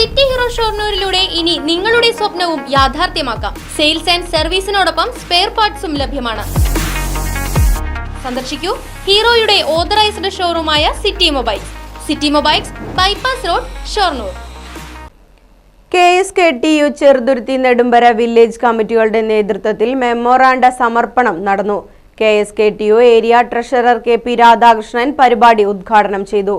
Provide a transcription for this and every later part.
City hero ഷോർണൂരിലൂടെ ഇനി നിങ്ങളുടെ സ്വപ്നവും യാഥാർത്ഥ്യമാക്കാം. സെയിൽസ് ആൻഡ് സർവീസിനോടൊപ്പം സ്പെയർ പാർട്സും ലഭ്യമാണ്. സന്ദർശിക്കൂ ഹീറോയുടെ authorised ഷോറൂമായ city mobiles. City mobiles bypass road Shoranur. K S K T U Cheruthuruthy Nedumpara village കമ്മിറ്റികളുടെ നേതൃത്വത്തിൽ മെമ്മോറാണ്ട സമർപ്പണം നടന്നു. K S K T U area treasurer K P Radhakrishnan പരിപാടി ഉദ്ഘാടനം ചെയ്തു.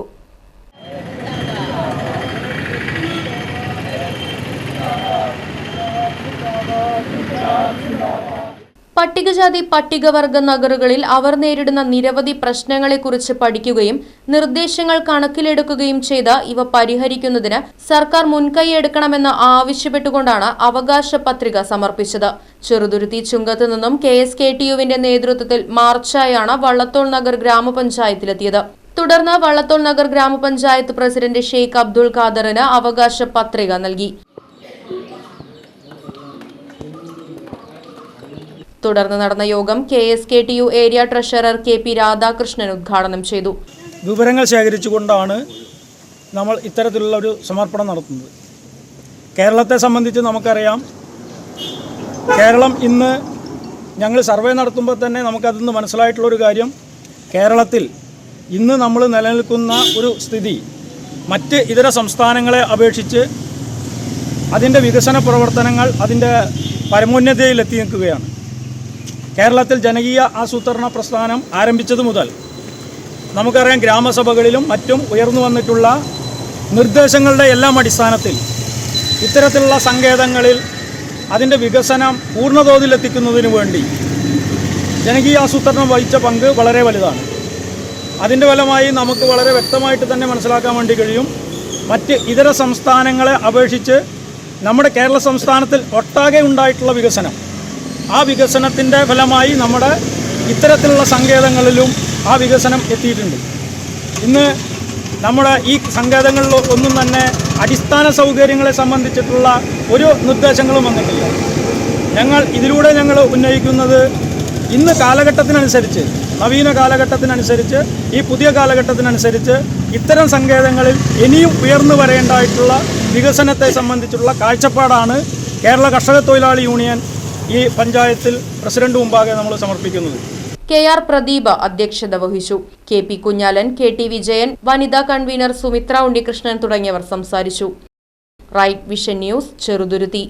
പട്ടികജാതി പട്ടികവർഗ നഗറുകളിൽ അവർ നേരിടുന്ന നിരവധി പ്രശ്നങ്ങളെക്കുറിച്ച് പഠിക്കുകയും നിർദ്ദേശങ്ങൾ കണക്കിലെടുക്കുകയും ചെയ്ത ഇവ പരിഹരിക്കുന്നതിന് സർക്കാർ മുൻകൈയെടുക്കണമെന്ന് ആവശ്യപ്പെട്ടുകൊണ്ടാണ് അവകാശ പത്രിക സമർപ്പിച്ചത്. ചെറുതുരുത്തി ചുങ്കത്ത് നിന്നും കെ എസ് കെ ടി യുവിന്റെ നേതൃത്വത്തിൽ മാർച്ചായാണ് വള്ളത്തോൾ നഗർ ഗ്രാമപഞ്ചായത്തിലെത്തിയത്. തുടർന്ന് വള്ളത്തോൾ നഗർ ഗ്രാമപഞ്ചായത്ത് പ്രസിഡന്റ് ഷെയ്ഖ് അബ്ദുൾ ഖാദറിന് അവകാശ പത്രിക നൽകി. തുടർന്ന് നടന്ന യോഗം K S K T U area treasurer K P Radhakrishnan ഉദ്ഘാടനം ചെയ്തു. വിവരങ്ങൾ ശേഖരിച്ചുകൊണ്ടാണ് നമ്മൾ ഇത്തരത്തിലുള്ള ഒരു സമർപ്പണം നടത്തുന്നത്. കേരളത്തെ സംബന്ധിച്ച് നമുക്കറിയാം കേരളം ഇന്ന് ഞങ്ങൾ സർവേ നടത്തുമ്പോൾ തന്നെ നമുക്കതിൽ നിന്ന് മനസ്സിലായിട്ടുള്ളൊരു കാര്യം കേരളത്തിൽ ഇന്ന് നമ്മൾ നിലനിൽക്കുന്ന ഒരു സ്ഥിതി മറ്റ് ഇതര സംസ്ഥാനങ്ങളെ അപേക്ഷിച്ച് അതിന്റെ വികസന പ്രവർത്തനങ്ങൾ അതിന്റെ പരമോന്നതയിലെത്തി നിൽക്കുകയാണ് കേരളത്തിൽ ജനകീയ ആസൂത്രണ പ്രസ്ഥാനം ആരംഭിച്ചതു മുതൽ നമുക്കറിയാം ഗ്രാമസഭകളിലും മറ്റും ഉയർന്നു വന്നിട്ടുള്ള നിർദ്ദേശങ്ങളുടെ എല്ലാം അടിസ്ഥാനത്തിൽ ഇത്തരത്തിലുള്ള സങ്കേതങ്ങളിൽ അതിന്റെ വികസനം പൂർണതോതിലെത്തിക്കുന്നതിന് വേണ്ടി ജനകീയ ആസൂത്രണം വഹിച്ച പങ്ക് വളരെ വലുതാണ്. അതിന്റെ ഫലമായി നമുക്ക് വളരെ വ്യക്തമായിട്ട് തന്നെ മനസ്സിലാക്കാൻ വേണ്ടി കഴിയും. മറ്റ് ഇതര സംസ്ഥാനങ്ങളെ അപേക്ഷിച്ച് നമ്മുടെ കേരള സംസ്ഥാനത്തിൽ ഒട്ടാകെ ഉണ്ടായിട്ടുള്ള വികസനം ആ വികസനത്തിന്റെ ഫലമായി നമ്മുടെ ഇത്തരത്തിലുള്ള സങ്കേതങ്ങളിലും ആ വികസനം എത്തിയിട്ടുണ്ട്. ഇന്ന് നമ്മുടെ ഈ സങ്കേതങ്ങളിൽ ഒന്നും തന്നെ അടിസ്ഥാന സൗകര്യങ്ങളെ സംബന്ധിച്ചിട്ടുള്ള ഒരു നിർദ്ദേശങ്ങളും വന്നിട്ടില്ല. ഞങ്ങൾ ഇതിലൂടെ ഞങ്ങൾ ഉന്നയിക്കുന്നത് ഇന്ന് കാലഘട്ടത്തിനനുസരിച്ച് നവീന കാലഘട്ടത്തിനനുസരിച്ച് ഈ പുതിയ കാലഘട്ടത്തിനനുസരിച്ച് ഇത്തരം സങ്കേതങ്ങളിൽ ഇനിയും ഉയർന്നു വരേണ്ടതായിട്ടുള്ള വികസനത്തെ സംബന്ധിച്ചുള്ള കാഴ്ചപ്പാടാണ് കേരള കർഷക തൊഴിലാളി യൂണിയൻ ഈ പഞ്ചായത്തിൽ പ്രസിഡന്റ് മുമ്പാകെ നമ്മൾ സമർപ്പിക്കുന്നത്. കെ ആർ പ്രദീപ് അധ്യക്ഷത വഹിച്ചു. K P Kunhalan K T Vijayan വനിതാ കൺവീനർ സുമിത്ര ഉണ്ണികൃഷ്ണൻ തുടങ്ങിയവർ സംസാരിച്ചു. Right vision news Cheruthuruthy.